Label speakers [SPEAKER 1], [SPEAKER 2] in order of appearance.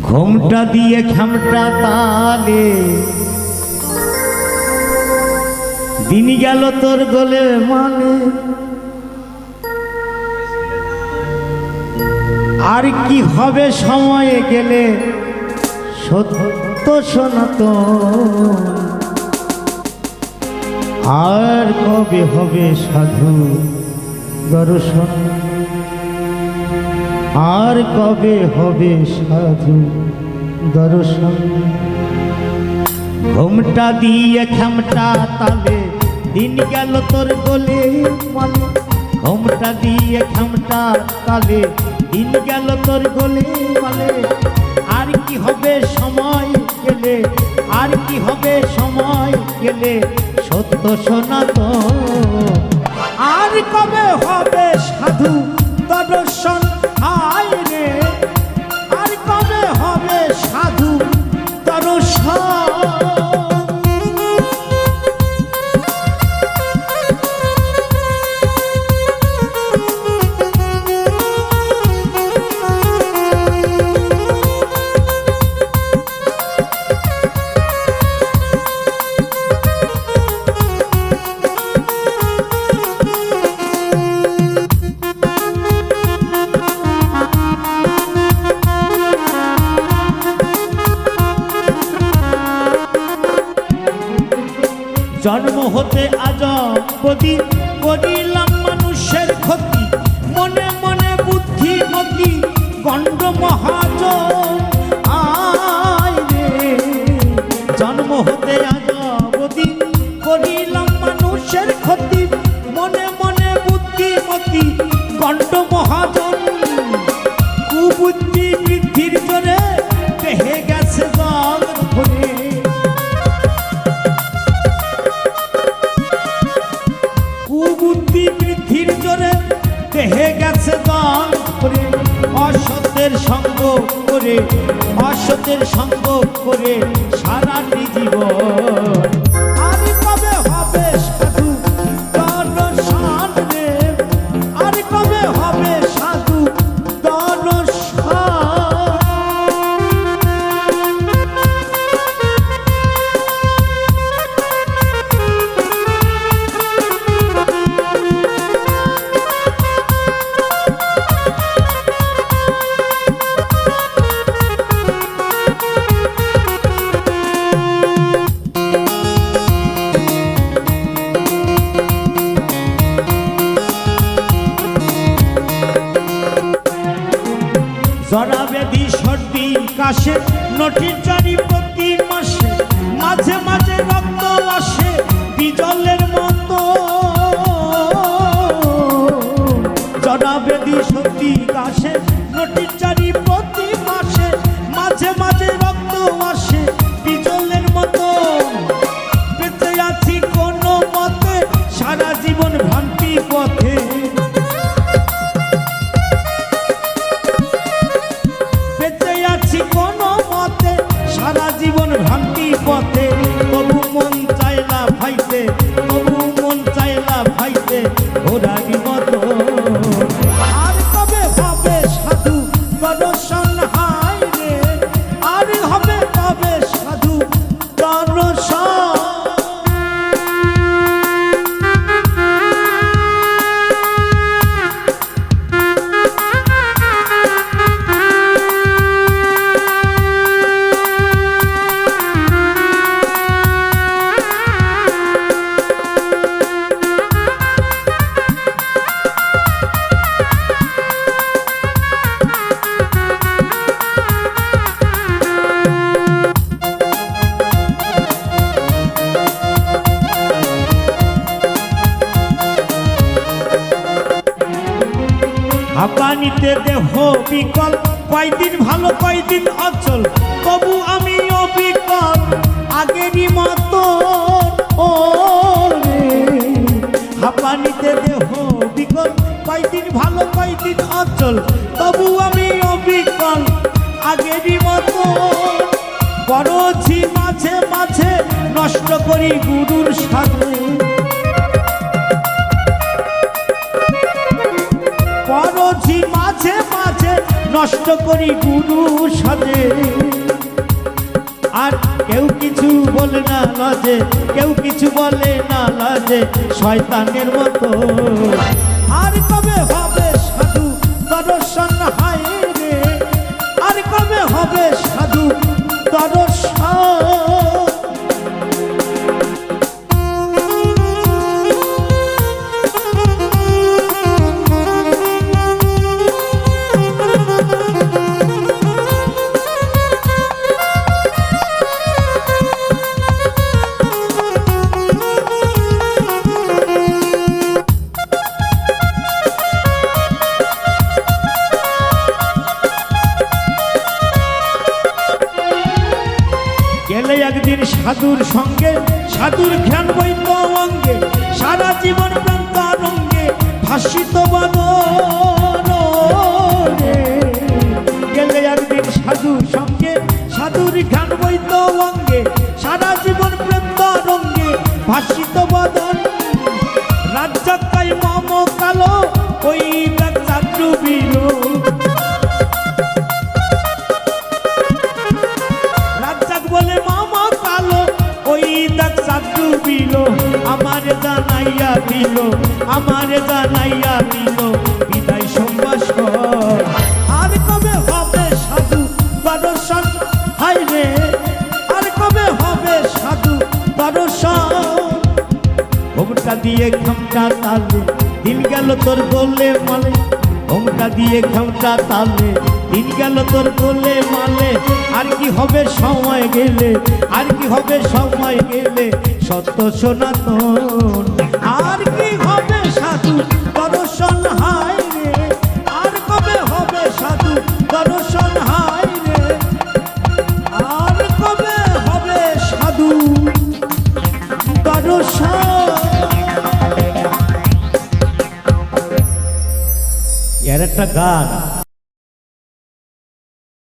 [SPEAKER 1] ঘুমটা দিয়ে খামটা তালে। দিন গেল তোর গলে মানে। আর কি হবে সময়ে গেলে? সত্য সনাতন। আর কবে হবে সাধু দর্শন? আর কবে হবে সাধু দর্শন? ঘুমটা দিয়ে খামটা তালে, দিন গেল তোর গলে মানে। ঘুমটা দিয়ে খামটা তালে, দিন গেল তোর গলে মানে। আর কি হবে সময় গেলে, আর কি হবে সময় গেলে, সত্য সনাতন জন্ম হতে আজ প্রতি করিলাম মানুষের ক্ষতি, মনে মনে বুদ্ধিমতি গণ্ড মহাজন, আয় জন্ম হতে আজ প্রতি করিলাম মানুষের ক্ষতি, মনে মনে বুদ্ধিমতি গণ্ড মহাজন, কুবুদ্ধি বৃদ্ধির জোরে দেহে গেছে জল। অসতের সঙ্গ করে সারা জীবন। জরাবেদি সর্দি কাশে, নটির জারি প্রতি মাসে, মাঝে মাঝে রক্ত আসে, বিজলের মতো। জরাবেদি সর্দি হাঁপানিতে দেহ বিকল, কয়দিন ভালো, কয়দিন অচল। তবু আমি অবিকল, আগেরই মতো হাঁপানিতে দেহ বিকল, কয়দিন ভালো, কয়দিন অচল। তবু আমি অবিকল, আগেরই মতো বড়ছি মাঝে মাঝে, নষ্ট করি গুরুর সাথে নষ্ট করি গুরু সাজে আর কেউ কিছু বলে না লাজে, কেউ কিছু বলে না লাজে, শয়তানের মতো। আর কবে হবে সাধু দর্শন হায় রে? আর কবে হবে সাধু দর্শন? সাধুর সঙ্গে সাধুর ধ্যান বৈদ্য অঙ্গে সারা জীবন সাধু বিল আমার জানাইয়া দিল, আমার জানাইয়া দিল, বিদায় সম্বাস আর কবে হবে সাধু দর্শন? হাই রে, আর কবে হবে সাধু দর্শন? ঘোমটা দিয়ে খামটা তালে দিন গেল তোর গোলে মালে ঘোমটা দিয়ে খামটা তালে দিন গেল তোর গোলে মালে। আর কি হবে সময় গেলে? আর কি হবে সময় গেলে? সত্য সনাতন। আর কি হবে সাধু দর্শন হায় রে? আর কবে হবে সাধু দর্শন হায় রে? আর কবে হবে সাধু দর্শন? একটা গান।